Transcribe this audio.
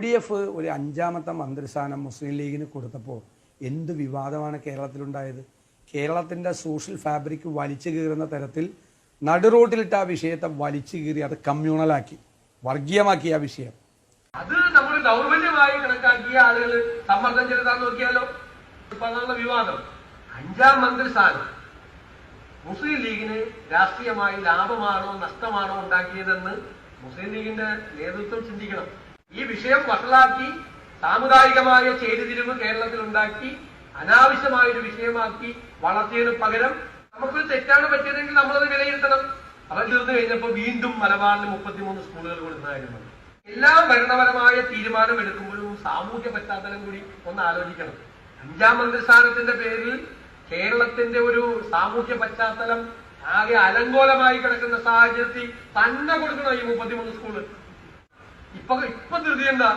D F ഒരു അഞ്ചാമത്തെ മന്ത്രിസ്ഥാനം മുസ്ലിം ലീഗിന് കൊടുത്തപ്പോൾ എന്ത് വിവാദമാണ് കേരളത്തിലുണ്ടായത്? കേരളത്തിന്റെ സോഷ്യൽ ഫാബ്രിക് വലിച്ചു കീറുന്ന തരത്തിൽ നടുറോട്ടിലിട്ട് ആ വിഷയത്തെ വലിച്ചു കീറി അത് കമ്മ്യൂണലാക്കി വർഗീയമാക്കി ആ വിഷയം. അത് നമ്മൾ ദൗർബല്യമായി കണക്കാക്കിയ ആളുകൾ സമ്മർദ്ദം ചെലുത്താൻ നോക്കിയാലോ? വിവാദം. അഞ്ചാം മന്ത്രിസ്ഥാനം മുസ്ലിം ലീഗിന് രാഷ്ട്രീയമായി ലാഭമാണോ നഷ്ടമാണോ ഉണ്ടാക്കിയതെന്ന് മുസ്ലിം ലീഗിന്റെ നേതൃത്വം ചിന്തിക്കണം. ഈ വിഷയം വഷളാക്കി സാമുദായികമായ ചേരിതിരിവ് കേരളത്തിൽ ഉണ്ടാക്കി അനാവശ്യമായ ഒരു വിഷയമാക്കി വളർത്തിയതിന് പകരം നമുക്കൊരു തെറ്റാണ് പറ്റിയതെങ്കിൽ നമ്മളത് വിലയിരുത്തണം. അവർ തീർന്നു കഴിഞ്ഞപ്പോൾ വീണ്ടും മലബാറിന് മുപ്പത്തിമൂന്ന് സ്കൂളുകൾ കൊടുത്തതായിരുന്നു എല്ലാം ഭരണപരമായ തീരുമാനം എടുക്കുമ്പോഴും സാമൂഹ്യ പശ്ചാത്തലം കൂടി ഒന്ന് ആലോചിക്കണം. അഞ്ചാം മന്ത്രിസ്ഥാനത്തിന്റെ പേരിൽ കേരളത്തിന്റെ ഒരു സാമൂഹ്യ പശ്ചാത്തലം ആകെ അലങ്കോലമായി കിടക്കുന്ന സാഹചര്യത്തിൽ തന്നെ കൊടുക്കണം ഈ മുപ്പത്തിമൂന്ന് സ്കൂൾ. ഇപ്പൊ ഇപ്പൊ ധൃതി എന്താ